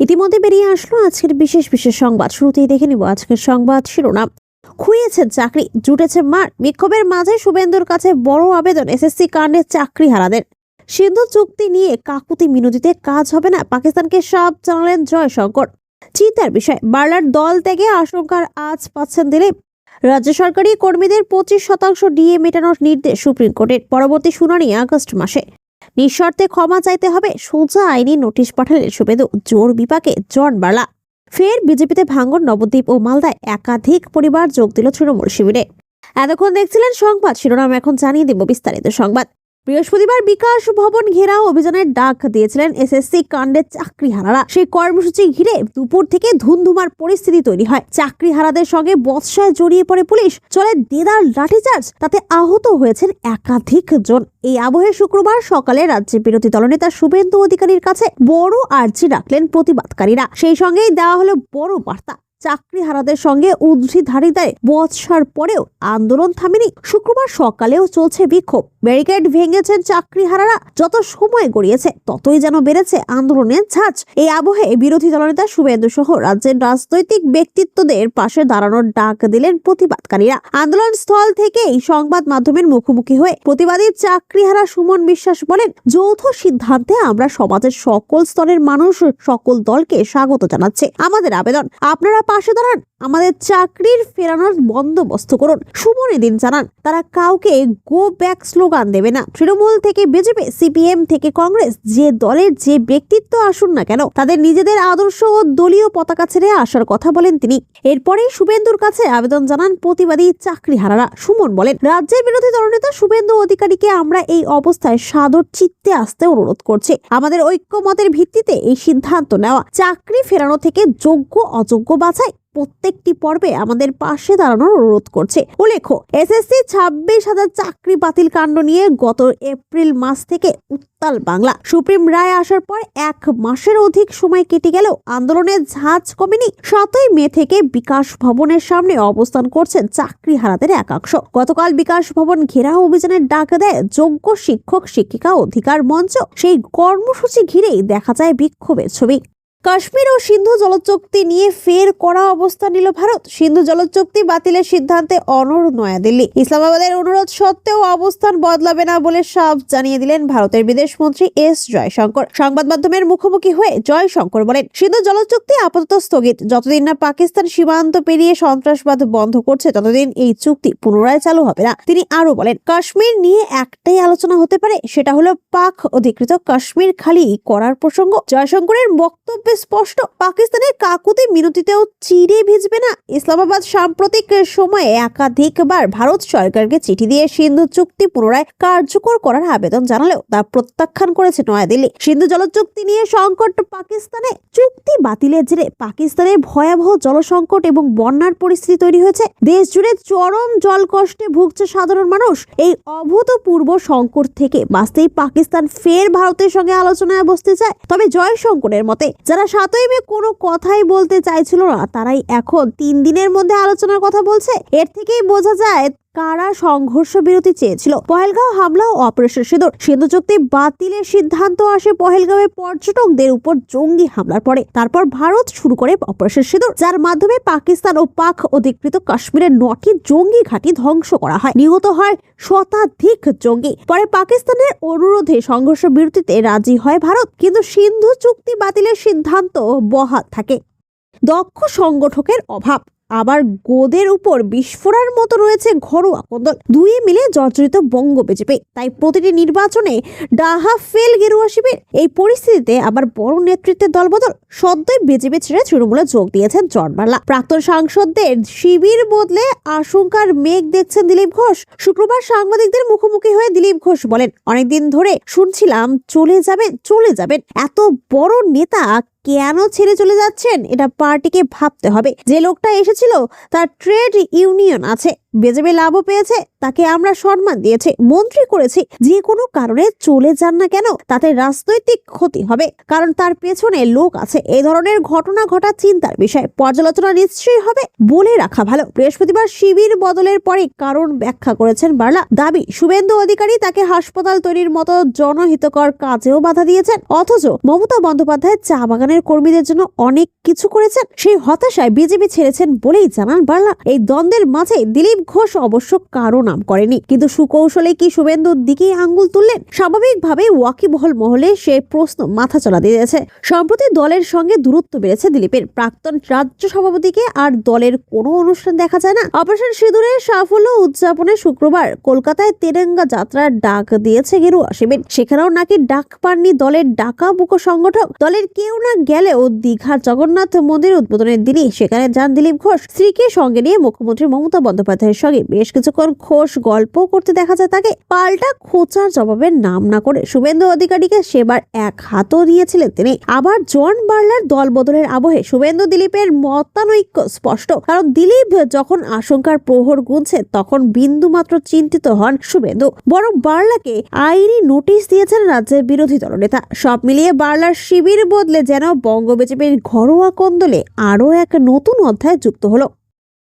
ইতিমধ্যে বেরিয়ে আসলো আজকের বিশেষ বিশেষ সংবাদ। শুরুতেই দেখে নিব আজকের সংবাদ শিরোনাম। খুইয়েছে চাকরি, জুটেছে মার। বিক্ষোভের মাঝে শুভেন্দুর কাছে বড় আবেদন এসএসসি কাণ্ডে চাকরি হারাদের। সিন্ধু চুক্তি নিয়ে কাকুতি মিনতিতে কাজ হবে না, পাকিস্তানকে সাপ জানালেন জয়শঙ্কর। চিন্তার বিষয়, বার্লার দল থেকে আশঙ্কার আজ পাচ্ছেন দিলীপ। রাজ্য সরকারি কর্মীদের পঁচিশ শতাংশ ডিএ মেটানোর নির্দেশ সুপ্রিম কোর্টের, পরবর্তী শুনানি আগস্ট মাসে। নিঃশর্তে ক্ষমা চাইতে হবে সোজা আইনি নোটিশ পাঠালেন শুভেন্দু জোর বিপাকে জন বার্লা। ফের বিজেপিতে ভাঙ্গন নবদ্বীপ ও মালদায় একাধিক পরিবার যোগ দিল তৃণমূল শিবিরে। এতক্ষণ দেখছিলেন সংবাদ, শিরোনাম এখন জানিয়ে দেব বিস্তারিত সংবাদ। বৃহস্পতিবার বিকাশ ভবন ঘেরাও অভিযানের ডাক দিয়েছিলেন এসএসসি কাণ্ডের চাকরিহারারা। সেই কর্মসূচি ঘিরে দুপুর থেকে ধুমধুমার পরিস্থিতি তৈরি হয়। চাকরিহারাদের সঙ্গে বৎসায় জড়িয়ে পড়ে পুলিশ। চলে দেদার লাঠিচার্জ। তাতে আহত হয়েছেন একাধিক জন। এই আবহে শুক্রবার সকালে রাজ্যে বিরোধী দলনেতা শুভেন্দু অধিকারীর কাছে বড় আর্জি রাখলেন প্রতিবাদকারীরা। সেই সঙ্গেই দেওয়া হলো বড় বার্তা। চাকরিহারাদের সঙ্গে উদ্ধৃধারিতায় বৎসার পরেও আন্দোলন থামেনি। শুক্রবার সকালেও চলছে বিক্ষোভ। ব্যারিকেড ভেঙেছেন চাকরিহারারা। যত সময় গড়িয়েছে, ততই যেন বেড়েছে আন্দোলনের ঝাঁজ। এই আবহে বিরোধী দলনেতা শুভেন্দু সহ রাজ্যের রাজনৈতিক ব্যক্তিত্বদের পাশে দাঁড়ানোর ডাক দিলেন প্রতিবাদকারীরা। আন্দোলন স্থল থেকেই সংবাদ মাধ্যমের মুখোমুখি হয়ে প্রতিবাদী চাকরিহারা সুমন বিশ্বাস বলেন, যৌথ সিদ্ধান্তে আমরা সমাজের সকল স্তরের মানুষ, সকল দলকে স্বাগত জানাচ্ছে। আমাদের আবেদন, আপনারা পাশে দাঁড়ান। আমাদের চাকরির ফেরানোর বন্দোবস্ত করুন। সুমন এদিন জানান, তারা কাউকে গো ব্যাক স্লোগান দেবে না। তৃণমূল থেকে বিজেপি সিপিএম থেকে কংগ্রেস যে দলের যে ব্যক্তিত্ব আসুন না কেন, তাদের নিজেদের আদর্শ ও দলীয় পতাকা ছেড়ে আসার কথা বলেন তিনি। এরপরেই শুভেন্দুর কাছে আবেদন জানান প্রতিবাদী চাকরিহারারা। সুমন বলেন, রাজ্যের বিরোধী দলনেতা শুভেন্দু অধিকারীকে আমরা এই অবস্থায় সাদর চিত্তে আসতে অনুরোধ করছি। আমাদের ঐক্যমতের ভিত্তিতে এই সিদ্ধান্ত নেওয়া। চাকরি ফেরানো থেকে যোগ্য অযোগ্য বাছাই প্রত্যেকটি পর্বে আমাদের পাশে দাঁড়ানোর অনুরোধ করছে। উল্লেখ্য এসএসসি ছাব্বিশ হাজার চাকরি বাতিল কাণ্ড নিয়ে গত এপ্রিল মাস থেকে উত্তাল বাংলা। সুপ্রিম রায় আসার পর এক মাসের অধিক সময় কেটে গেলেও আন্দোলনের ঝাঁজ কমেনি। সাতই মে থেকে বিকাশ ভবনের সামনে অবস্থান করছেন চাকরি হারাদের একাংশ। গতকাল বিকাশ ভবন ঘেরাও অভিযানের ডাক দেয় যোগ্য শিক্ষক, শিক্ষিকা, অধিকার মঞ্চ। সেই কর্মসূচি ঘিরেই দেখা যায় বিক্ষোভের ছবি। কাশ্মীর ও সিন্ধু জলচুক্তি নিয়ে ফের কড়া অবস্থান নিল ভারত। সিন্ধু জলচুক্তি বাতিলের সিদ্ধান্তে অনড় নয়াদিল্লি। ইসলামাবাদের অনুরোধ সত্ত্বেও অবস্থান বদলাবে না বলে সাফ জানিয়ে দিলেন ভারতের বিদেশমন্ত্রী এস জয়শঙ্কর। সংবাদ মাধ্যমের মুখোমুখি হয়ে জয়শঙ্কর বলেন, সিন্ধু জলচুক্তি আপাতত স্থগিত। যতদিন না পাকিস্তান সীমান্ত পেরিয়ে সন্ত্রাসবাদ বন্ধ করছে, ততদিন এই চুক্তি পুনরায় চালু হবে না। তিনি আরও বলেন, কাশ্মীর নিয়ে একটাই আলোচনা হতে পারে, সেটা হলো পাক অধিকৃত কাশ্মীর খালি করার প্রসঙ্গ। জয়শঙ্করের বক্তব্যে স্পষ্ট, পাকিস্তানের কাকুতি মিনতিতেও চিড়ে ভিজবে না। ইসলামাবাদ সাম্প্রতিক সময়ে একাধিকবার ভারত সরকারকে চিঠি দিয়ে সিন্ধু চুক্তি পুনরায় কার্যকর করার আবেদন জানালেও তা প্রত্যাখ্যান করেছে নয়াদিল্লি। সিন্ধু জল চুক্তি নিয়ে সংকট পাকিস্তানে। চুক্তি বাতিলের জেরে পাকিস্তানের ভয়াবহ জলসংকট এবং বন্যার পরিস্থিতি তৈরি হয়েছে। দেশ জুড়ে চরম জল কষ্টে ভুগছে সাধারণ মানুষ। এই অভূতপূর্ব সংকট থেকে বাঁচতেই পাকিস্তান ফের ভারতের সঙ্গে আলোচনায় বসতে চায়। তবে জয়শঙ্করের মতে, যারা সাতই মে কোনো কথাই বলতে চাইছিল না। তারাই এখন তিন দিনের মধ্যে আলোচনার কথা বলছে। এর থেকেই বোঝা যায় কারা সংঘর্ষ বিরতি চেয়েছিল? পহেলগাঁও হামলা ও অপারেশন সিঁদুর। সিন্ধু চুক্তি বাতিলের সিদ্ধান্ত আসে পহেলগাঁওয়ে পর্যটকদের উপর জঙ্গি হামলার পরে। তারপর ভারত শুরু করে অপারেশন সিঁদুর, যার মাধ্যমে পাকিস্তান ও পাক অধিকৃত কাশ্মীরের নটি জঙ্গি ঘাঁটি ধ্বংস করা হয়। নিহত হয় শতাধিক জঙ্গি। পরে পাকিস্তানের অনুরোধে সংঘর্ষ বিরতিতে রাজি হয় ভারত। কিন্তু সিন্ধু চুক্তি বাতিলের সিদ্ধান্ত বহাল থাকে। দক্ষ সংগঠকের অভাব। আবার গোদের উপর বিস্ফোরার মতো রয়েছে ঘরোয়া কন্দল। দুই মিলে জর্জরিত বঙ্গ বিজেপি। তাই প্রতিটি নির্বাচনে ডাহা ফেল গেরুয়া শিবির। এই পরিস্থিতিতে আবার বড় নেতৃত্বের দলবদল। সদ্যই বিজেপি ছেড়ে তৃণমূলে যোগ দিয়েছেন জন বার্লা প্রাক্তন সাংসদদের শিবির বদলে আশঙ্কার মেঘ দেখছেন দিলীপ ঘোষ। শুক্রবার সাংবাদিকদের মুখোমুখি হয়ে দিলীপ ঘোষ বলেন, অনেকদিন ধরে শুনছিলাম চলে যাবেন চলে যাবেন। এত বড় নেতা কেন ছেড়ে চলে যাচ্ছেন? এটা পার্টিকে ভাবতে হবে। যে লোকটা এসেছিল, তার ট্রেড ইউনিয়ন আছে। বিজেপি লাভও পেয়েছে, তাকে আমরা সম্মান দিয়েছি, মন্ত্রী করেছি। যে কোনো কারণে চলে যান না কেন, তাতে রাজনৈতিক ক্ষতি হবে। কারণ তার পেছনে লোক আছে। এই ধরনের ঘটনা ঘটা চিন্তার বিষয়। পর্যালোচনা নিশ্চয়ই হবে। বলে রাখা ভালো। বৃহস্পতিবার শিবির বদলের পরে কারণ ব্যাখ্যা করেছেন বার্লা। দাবি, শুভেন্দু অধিকারী তাকে হাসপাতাল তৈরির মতো জনহিতকর কাজেও বাধা দিয়েছেন। অথচ মমতা বন্দ্যোপাধ্যায় চা বাগানে দলের কর্মীদের জন্য অনেক কিছু করেছেন। সেই হতাশায় বিজেপি ছেড়েছেন বলেই জানান বার্লা। এই দ্বন্দ্বের মাঝে দিলীপ ঘোষ অবশ্য কারও নাম করেনি। কিন্তু সুকৌশলে কি শুভেন্দুর দিকেই আঙ্গুল তুললেন? স্বাভাবিকভাবে ওয়াকিবহল মহলে সে প্রশ্ন মাথা চলা দিয়েছে সম্প্রতি দলের সঙ্গে দূরত্ব বেড়েছে দিলীপের। প্রাক্তন রাজ্য সভাপতিকে আর দলের কোনো অনুষ্ঠান দেখা যায় না। অপারেশন সিঁদুরের সাফল্য উদযাপনে শুক্রবার কলকাতায় তেরেঙ্গা যাত্রার ডাক দিয়েছে গেরুয়া শিবির সেখানেও নাকি ডাক পাননি দলের ডাকা বুকো সংগঠক। দলের কেউ না গেলেও দীঘার জগন্নাথ মন্দির উদ্বোধনের দিনই সেখানে যান দিলীপ ঘোষ। স্ত্রীকে সঙ্গে নিয়ে মুখ্যমন্ত্রী মমতা বন্দ্যোপাধ্যায়ের সঙ্গে বেশ কিছুক্ষণ ঘোষ গল্প করতে দেখা যায় তাকে। পাল্টা খোঁচার জবাবের নাম না করে শুভেন্দু অধিকারীকে সেবার এক হাতও নিয়েছিলেন তিনি। আবার জন বার্লার দল বদলের আবহে শুভেন্দু দিলীপের মতানৈক্য স্পষ্ট। কারণ দিলীপ যখন আশঙ্কার প্রহর গুনছে, তখন বিন্দু মাত্র চিন্তিত হন শুভেন্দু। বরং বার্লাকে আইনি নোটিশ দিয়েছেন রাজ্যের বিরোধী দলনেতা। সব মিলিয়ে বার্লার শিবির বদলে যেন বঙ্গ বিজেপির ঘরোয়া কন্দলে আরও এক নতুন অধ্যায় যুক্ত হলো।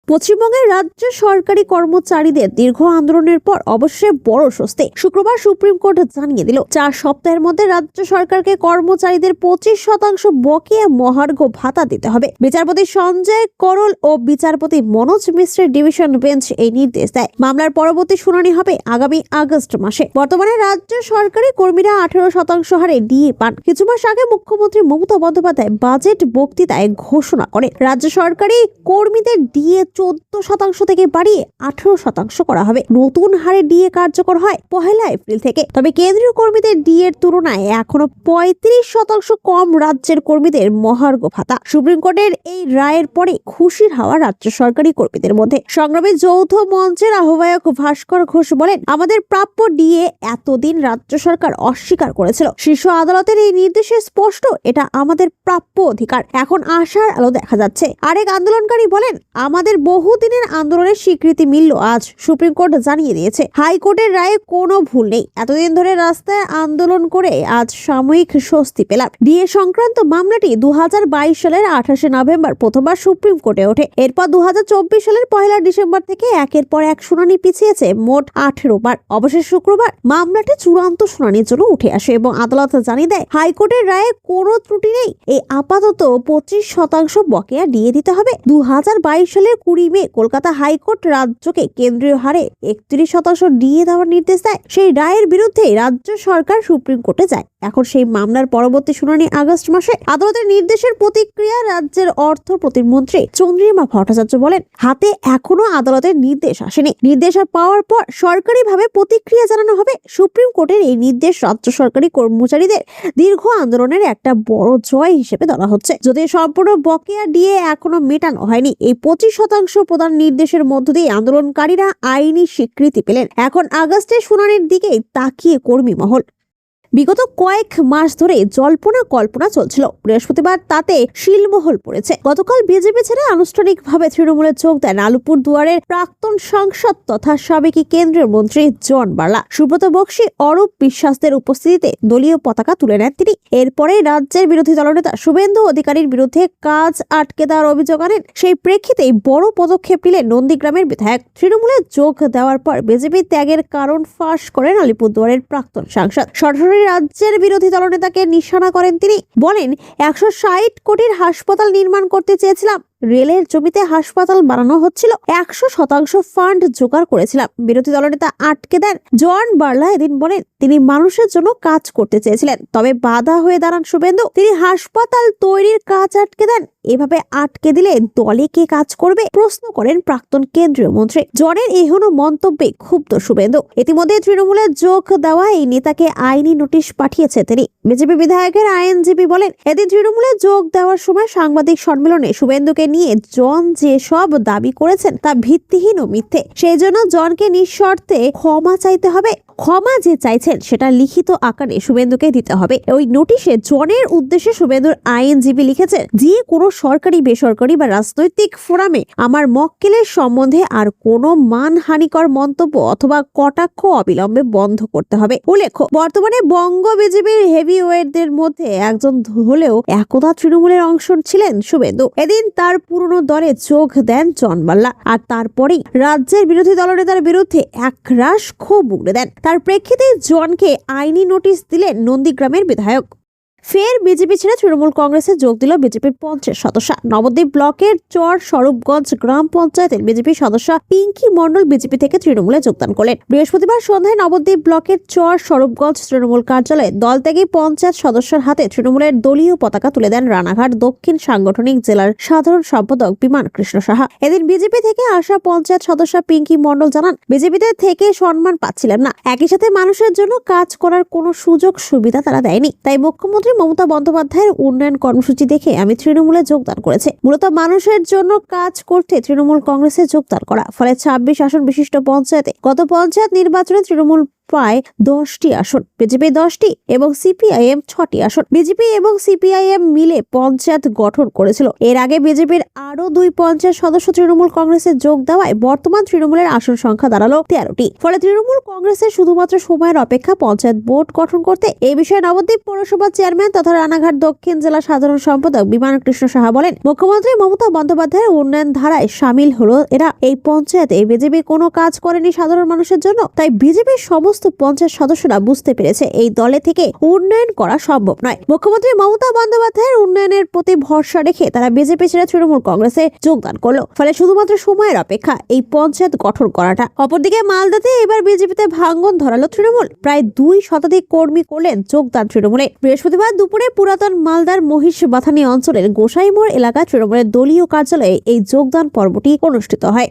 পশ্চিমবঙ্গের রাজ্য সরকারি কর্মচারীদের দীর্ঘ আন্দোলনের পর অবশ্যই বড় স্বস্তি। শুক্রবার সুপ্রিম কোর্ট জানিয়ে দিল, চার সপ্তাহের মধ্যে রাজ্য সরকারকে কর্মচারীদের পঁচিশ শতাংশ বকেয়া মহার্ঘ ভাতা দিতে হবে। বিচারপতি সঞ্জয় করল ও বিচারপতি মনোজ মিশ্রের ডিভিশন বেঞ্চ এই নির্দেশ দেয়। মামলার পরবর্তী শুনানি হবে আগামী আগস্ট মাসে। বর্তমানে রাজ্য সরকারি কর্মীরা আঠেরো শতাংশ হারে ডিএ পান। কিছু মাস আগে মুখ্যমন্ত্রী মমতা বন্দ্যোপাধ্যায় বাজেট বক্তৃতায় ঘোষণা করে রাজ্য সরকারি কর্মীদের ডিএ চোদ্দ শতাংশ থেকে বাড়িয়ে আঠারো শতাংশ করা হবে। নতুন হারে ডিএ কার্যকর হয় পহেলা এপ্রিল থেকে। তবে কেন্দ্রীয় কর্মীদের ডিএ এর তুলনায় এখনও পঁয়ত্রিশ শতাংশ কম রাজ্যের কর্মীদের মহার্ঘ ভাতা। সুপ্রিম কোর্টের এই রায়ের পরে খুশির হাওয়া রাজ্য সরকারি কর্মীদের মধ্যে। সংগ্রামী যৌথ মঞ্চের আহ্বায়ক ভাস্কর ঘোষ বলেন, আমাদের প্রাপ্য ডিএ এতদিন রাজ্য সরকার অস্বীকার করেছিল। শীর্ষ আদালতের এই নির্দেশে স্পষ্ট, এটা আমাদের প্রাপ্য অধিকার। এখন আশার আলো দেখা যাচ্ছে। আরেক আন্দোলনকারী বলেন, আমাদের বহুদিনের আন্দোলনের স্বীকৃতি মিলল আজ সুপ্রিম কোর্ট জানিয়ে দিয়েছে। হাইকোর্টের রায়ে কোনো ভুল নেই। এতদিন ধরে রাস্তায় আন্দোলন করে আজ সাময়িক স্বস্তি পেলাম। ডিএ সংক্রান্ত মামলাটি দু হাজার বাইশ সালের আঠাশে নভেম্বর প্রথমবার সুপ্রিম কোর্টে ওঠে। এরপর দু হাজার চব্বিশ সালের পয়লা ডিসেম্বর থেকে একের পর এক শুনানি পিছিয়েছে মোট আঠেরো বার। অবশেষ শুক্রবার মামলাটি চূড়ান্ত শুনানির জন্য উঠে আসে এবং আদালত জানিয়ে দেয়, হাইকোর্টের রায়ে কোনো ত্রুটি নেই। এই আপাতত পঁচিশ শতাংশ বকেয়া দিয়ে দিতে হবে। দু হাজার বাইশ সালের কুড়ি মে কলকাতা হাইকোর্ট রাজ্যকে কেন্দ্রীয় হারে একত্রিশ শতাংশ দিয়ে দেওয়ার নির্দেশ দেয়। সেই রায়ের বিরুদ্ধে রাজ্য সরকার সুপ্রিম কোর্টে যায়। এখন সেই মামলার পরবর্তী শুনানি আগস্ট মাসে। আদালতের নির্দেশের প্রতিক্রিয়া রাজ্যের অর্থ প্রতিমন্ত্রী চন্দ্রিমা ভট্টাচার্য বলেন, হাতে এখনও আদালতের নির্দেশ আসেনি। নির্দেশ পাওয়ার পর সরকারিভাবে প্রতিক্রিয়া জানানো হবে সুপ্রিম কোর্টের এই নির্দেশ রাজ্য সরকারি কর্মচারীদের দীর্ঘ আন্দোলনের একটা বড় জয় হিসেবে ধরা হচ্ছে। যদিও সম্পূর্ণ বকেয়া দিয়ে এখনও মেটানো হয়নি, এই পঁচিশ শতাংশ প্রদান নির্দেশের মধ্য দিয়ে আন্দোলনকারীরা আইনি স্বীকৃতি পেলেন। এখন আগস্টের শুনানির দিকেই তাকিয়ে কর্মী মহল। বিগত কয়েক মাস ধরে জল্পনা কল্পনা চলছিল। বৃহস্পতিবার তাতে শিলমহল পড়েছে। গতকাল বিজেপি ছেড়ে আনুষ্ঠানিকভাবে তৃণমূলে যোগ দেন আলিপুর দুয়ারের প্রাক্তন সাংসদ তথা সাবেকি কেন্দ্রীয় মন্ত্রী জন বার্লা। সুব্রত বক্সী, অরূপ বিশ্বাসদের উপস্থিতিতে দলীয় পতাকা তুলে নেন তিনি। এরপরে রাজ্যের বিরোধী দলনেতা শুভেন্দু অধিকারীর বিরুদ্ধে কাজ আটকে দেওয়ার অভিযোগ আনেন। সেই প্রেক্ষিতেই বড় পদক্ষেপ নিলেন নন্দীগ্রামের বিধায়ক। তৃণমূলে যোগ দেওয়ার পর বিজেপি ত্যাগের কারণ ফাঁস করেন আলিপুরদুয়ারের প্রাক্তন সাংসদ। সরাসরি রাজ্যের বিরোধী দলনেতাকে নিশানা করেন তিনি। বলেন একশো ষাট কোটির হাসপাতাল নির্মাণ করতে চেয়েছিলাম। রেলের জমিতে হাসপাতাল বানানো হচ্ছিল। একশো শতাংশ ফান্ড জোগাড় করেছিলাম। বিরোধী দলনেতা আটকে দেন। জন বার্লা এদিন বলেন, তিনি মানুষের জন্য কাজ করতে চেয়েছিলেন। তবে বাধা হয়ে দাঁড়ান শুভেন্দু। তিনি হাসপাতাল তৈরির কাজ আটকে দেন। এভাবে আটকে দিলে দলে কে কাজ করবে? প্রশ্ন করেন প্রাক্তন কেন্দ্রীয় মন্ত্রী। জনের এহনো মন্তব্যে ক্ষুব্ধ শুভেন্দু। ইতিমধ্যে তৃণমূলের যোগ দেওয়া এই নেতাকে আইনি নোটিশ পাঠিয়েছে তিনি। বিজেপি বিধায়কের আইনজীবী বলেন, এদিন তৃণমূলে যোগ দেওয়ার সময় সাংবাদিক সম্মেলনে শুভেন্দুকে নিয়ে জন যেসব দাবি করেছেন তা ভিত্তিহীন ও মিথ্যে। সেই জন্য জনকে নিঃশর্তে ক্ষমা চাইতে হবে। ক্ষমা যে চাইছেন, সেটা লিখিত আকারে শুভেন্দুকে দিতে হবে। ওই নোটিশে জনের উদ্দেশ্যে শুভেন্দুর আইনজীবী লিখেছেন, যে কোনো সরকারি, বেসরকারি বা রাজনৈতিক ফোরামে আমার মক্কেলের সম্বন্ধে আর কোনো মানহানিকর মন্তব্য অথবা কটাক্ষ অবিলম্বে বন্ধ করতে হবে। উল্লেখ্য, বর্তমানে বঙ্গ বিজেপির হেভি ওয়েটদের মধ্যে একজন হলেও একদা তৃণমূলের অংশ ছিলেন শুভেন্দু। এদিন তার পুরনো দলে চোখ দেন জন বাল্লা আর তারপরেই রাজ্যের বিরোধী দলনেতার বিরুদ্ধে একরাশ ক্ষোভ উগড়ে দেন। তার প্রেক্ষিতে জনকে আইনি নোটিশ দিলেন নন্দীগ্রামের বিধায়ক। ফের বিজেপি ছেড়ে তৃণমূল কংগ্রেসে যোগ দিল বিজেপির পঞ্চায়েত সদস্য। নবদ্বীপ ব্লকের চর স্বরূপগঞ্জ গ্রাম পঞ্চায়েতের বিজেপি সদস্য পিঙ্কি মণ্ডল বিজেপি থেকে তৃণমূলে যোগদান করলেন। বৃহস্পতিবার সন্ধ্যায় নবদ্বীপ ব্লকের চর স্বরূপগঞ্জ তৃণমূল কার্যালয়ে দলত্যাগী পঞ্চায়েত সদস্যের হাতে তৃণমূলের দলীয় পতাকা তুলে দেন রানাঘাট দক্ষিণ সাংগঠনিক জেলার সাধারণ সম্পাদক বিমান কৃষ্ণ সাহা। এদিন বিজেপি থেকে আসা পঞ্চায়েত সদস্য পিঙ্কি মণ্ডল জানান, বিজেপিতে থেকে সম্মান পাচ্ছিলেন না। একই সাথে মানুষের জন্য কাজ করার কোনো সুযোগ সুবিধা তারা দেয়নি। তাই মুখ্যমন্ত্রী মমতা বন্দ্যোপাধ্যায়ের উন্নয়ন কর্মসূচি দেখে আমি তৃণমূলে যোগদান করেছি। মূলত মানুষের জন্য কাজ করতে তৃণমূল কংগ্রেসে যোগদান করা। ফলে ছাব্বিশ আসন বিশিষ্ট পঞ্চায়েতে গত পঞ্চায়েত নির্বাচনে তৃণমূল প্রায় দশটি আসন, বিজেপি দশটি এবং সিপিআইএম ছটি আসন। বিজেপি এবং সিপিআইএম মিলে পঞ্চায়েত গঠন করেছিল। এর আগে বিজেপির আরও দুই পঞ্চায়েত সদস্য তৃণমূল কংগ্রেসে যোগ দেওয়ায় বর্তমান তৃণমূলের আসন সংখ্যা দাঁড়াল তেরোটি। ফলে তৃণমূল কংগ্রেসের শুধুমাত্র সময়ের অপেক্ষা পঞ্চায়েত বোর্ড গঠন করতে এই বিষয়ে নবদ্বীপ পৌরসভার চেয়ারম্যান তথা রানাঘাট দক্ষিণ জেলা সাধারণ সম্পাদক বিমান কৃষ্ণ সাহা বলেন, মুখ্যমন্ত্রী মমতা বন্দ্যোপাধ্যায়ের উন্নয়ন ধারায় সামিল হলো এরা। এই পঞ্চায়েতে বিজেপি কোনো কাজ করেনি সাধারণ মানুষের জন্য, তাই বিজেপির সমস্ত পঞ্চায়েত সদস্যরা বুঝতে পেরেছে এই দলে থেকে উন্নয়ন করা সম্ভব নয়। মুখ্যমন্ত্রী মমতা বন্দ্যোপাধ্যায়ের উন্নয়নের প্রতি ভরসা রেখে তারা বিজেপি ছেড়ে তৃণমূল কংগ্রেসে যোগদান করল। ফলে শুধুমাত্র সময়ের অপেক্ষা এই পঞ্চায়েত গঠন করাটা। অপরদিকে মালদাতে এবার বিজেপিতে ভাঙ্গন ধরালো তৃণমূল। প্রায় দুই শতাধিক কর্মী করলেন যোগদান তৃণমূলে। বৃহস্পতিবার দুপুরে পুরাতন মালদার মহিষ বাথানি অঞ্চলের গোসাইমোড় এলাকায় তৃণমূলের দলীয় কার্যালয়ে এই যোগদান পর্বটি অনুষ্ঠিত হয়।